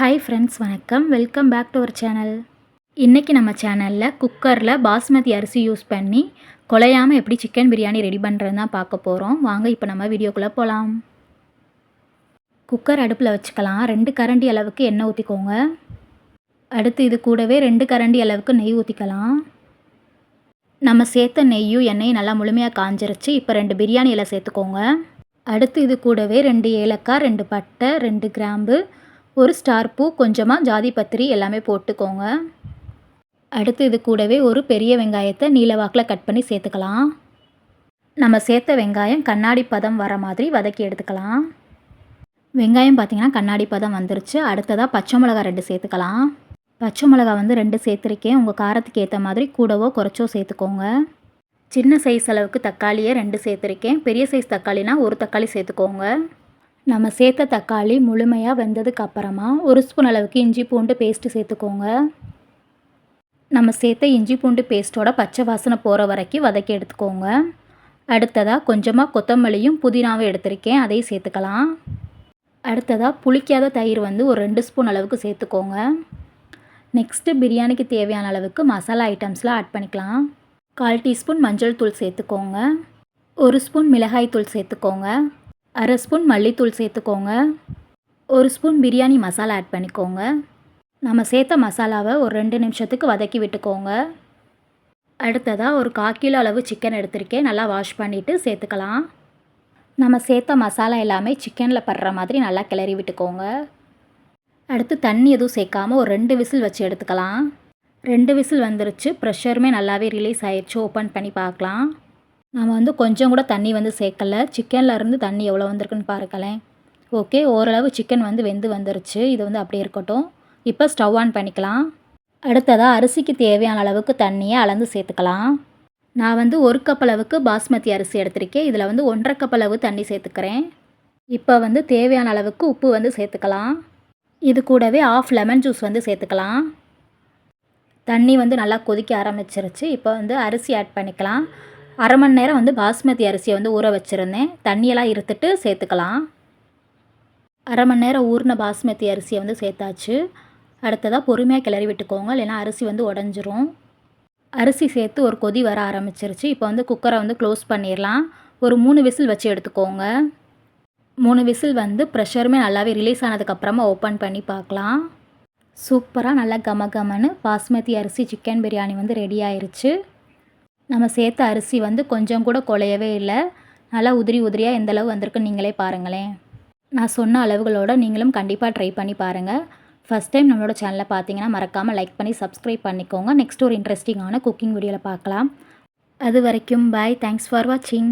Hi friends வணக்கம். Welcome back to our channel இன்றைக்கி நம்ம சேனலில் குக்கரில் பாஸ்மதி அரிசி யூஸ் பண்ணி குலையாமல் எப்படி சிக்கன் பிரியாணி ரெடி பண்ணுறதுன்னு தான் பார்க்க போகிறோம் வாங்க இப்போ நம்ம வீடியோக்குள்ளே போகலாம் குக்கர் அடுப்பில் வச்சுக்கலாம். ரெண்டு கரண்டி அளவுக்கு எண்ணெய் ஊற்றிக்கோங்க அடுத்து இது கூடவே ரெண்டு கரண்டி அளவுக்கு நெய் ஊற்றிக்கலாம் நம்ம சேர்த்த நெய்யும் எண்ணெயும் நல்லா முழுமையாக காஞ்சிருச்சு. இப்போ ரெண்டு பிரியாணி சேர்த்துக்கோங்க. அடுத்து இது கூடவே ரெண்டு ஏலக்காய் ரெண்டு பட்டை ரெண்டு கிராம்பு ஒரு ஸ்டார் பூ கொஞ்சமாக ஜாதி பத்திரி எல்லாமே போட்டுக்கோங்க. அடுத்து இது கூடவே ஒரு பெரிய வெங்காயத்தை நீலவாக்கில் கட் பண்ணி சேர்த்துக்கலாம். நம்ம சேர்த்த வெங்காயம் கண்ணாடி பதம் வர மாதிரி வதக்கி எடுத்துக்கலாம். வெங்காயம் பார்த்திங்கன்னா கண்ணாடி பதம் வந்துருச்சு. அடுத்ததாக பச்சை மிளகா ரெண்டு சேர்த்துக்கலாம். பச்சை மிளகா வந்து ரெண்டு சேர்த்துருக்கேன். உங்கள் காரத்துக்கு ஏற்ற மாதிரி கூடவோ குறைச்சோ சேர்த்துக்கோங்க. சின்ன சைஸ் அளவுக்கு தக்காளியை ரெண்டு சேர்த்துருக்கேன். பெரிய சைஸ் தக்காளினா ஒரு தக்காளி சேர்த்துக்கோங்க. நம்ம சேர்த்த தக்காளி முழுமையாக வெந்ததுக்கு அப்புறமா ஒரு ஸ்பூன் அளவுக்கு இஞ்சி பூண்டு பேஸ்ட்டு சேர்த்துக்கோங்க. நம்ம சேர்த்த இஞ்சி பூண்டு பேஸ்ட்டோட பச்சை வாசனை போகிற வரைக்கும் வதக்கி எடுத்துக்கோங்க. அடுத்ததாக கொஞ்சமாக கொத்தமல்லியும் புதினாவும் எடுத்திருக்கேன் அதையும் சேர்த்துக்கலாம். அடுத்ததாக புளிக்காத தயிர் வந்து ஒரு ரெண்டு ஸ்பூன் அளவுக்கு சேர்த்துக்கோங்க. நெக்ஸ்ட்டு பிரியாணிக்கு தேவையான அளவுக்கு மசாலா ஐட்டம்ஸ்லாம் ஆட் பண்ணிக்கலாம். கால் டீஸ்பூன் மஞ்சள் தூள் சேர்த்துக்கோங்க. ஒரு ஸ்பூன் மிளகாய் தூள் சேர்த்துக்கோங்க. அரை ஸ்பூன் மல்லித்தூள் சேர்த்துக்கோங்க. ஒரு ஸ்பூன் பிரியாணி மசாலா ஆட் பண்ணிக்கோங்க. நம்ம சேர்த்த மசாலாவை ஒரு ரெண்டு நிமிஷத்துக்கு வதக்கி விட்டுக்கோங்க. அடுத்ததாக ஒரு கால் கிலோ அளவு சிக்கன் எடுத்திருக்கேன். நல்லா வாஷ் பண்ணிவிட்டு சேர்த்துக்கலாம். நம்ம சேர்த்த மசாலா எல்லாமே சிக்கனில் படுற மாதிரி நல்லா கிளறி விட்டுக்கோங்க. அடுத்து தண்ணி எதுவும் சேர்க்காம ஒரு ரெண்டு விசில் வச்சு எடுத்துக்கலாம். ரெண்டு விசில் வந்துருச்சு. ப்ரெஷருமே நல்லாவே ரிலீஸ் ஆயிடுச்சு ஓப்பன் பண்ணி பார்க்கலாம். நம்ம வந்து கொஞ்சம் கூட தண்ணி வந்து சேர்க்கல. சிக்கனில் இருந்து தண்ணி எவ்வளோ வந்திருக்குன்னு பார்க்கலேன் ஓகே ஓரளவு சிக்கன் வந்து வெந்து வந்துருச்சு. இது வந்து அப்படியே இருக்கட்டும். இப்போ ஸ்டவ் ஆன் பண்ணிக்கலாம். அடுத்ததாக அரிசிக்கு தேவையான அளவுக்கு தண்ணியை அளந்து சேர்த்துக்கலாம். நான் வந்து ஒரு கப் அளவுக்கு பாஸ்மதி அரிசி எடுத்திருக்கேன். இதில் வந்து ஒன்றரை கப் அளவு தண்ணி சேர்த்துக்கிறேன். இப்போ வந்து தேவையான அளவுக்கு உப்பு வந்து சேர்த்துக்கலாம். இது கூடவே ஆஃப் லெமன் ஜூஸ் வந்து சேர்த்துக்கலாம். தண்ணி வந்து நல்லா கொதிக்க ஆரம்பிச்சிருச்சு. இப்போ வந்து அரிசி ஆட் பண்ணிக்கலாம். அரை மணி நேரம் வந்து பாஸ்மதி அரிசியை வந்து ஊற வச்சுருந்தேன். தண்ணியெல்லாம் இருத்துட்டு சேர்த்துக்கலாம். அரை மணி நேரம் ஊறின பாஸ்மதி அரிசியை வந்து சேர்த்தாச்சு. அடுத்ததாக பொறுமையாக கிளறி விட்டுக்கோங்க இல்லைன்னா அரிசி வந்து உடஞ்சிரும். அரிசி சேர்த்து ஒரு கொதி வர ஆரம்பிச்சிருச்சு. இப்போ வந்து குக்கரை வந்து க்ளோஸ் பண்ணிடலாம். ஒரு மூணு விசில் வச்சு எடுத்துக்கோங்க. மூணு விசில் வந்து ப்ரெஷருமே நல்லாவே ரிலீஸ் ஆனதுக்கப்புறமா ஓப்பன் பண்ணி பார்க்கலாம். சூப்பராக நல்லா கம கமன்னு பாஸ்மதி அரிசி சிக்கன் பிரியாணி வந்து ரெடி ஆயிருச்சு. நம்ம சேர்த்த அரிசி வந்து கொஞ்சம் கூட குலையவே இல்லை. நல்லா உதிரி உதிரியாக எந்தளவு வந்திருக்குன்னு நீங்களே பாருங்களேன். நான் சொன்ன அளவுகளோடு நீங்களும் கண்டிப்பாக ட்ரை பண்ணி பாருங்கள் ஃபஸ்ட் டைம் நம்மளோட சேனலை பார்த்தீங்கன்னா மறக்காமல் லைக் பண்ணி சப்ஸ்கிரைப் பண்ணிக்கோங்க. நெக்ஸ்ட் ஒரு இன்ட்ரெஸ்டிங்கான குக்கிங் வீடியோவில் பார்க்கலாம். அது வரைக்கும் பாய் தேங்க்ஸ் ஃபார் வாட்சிங்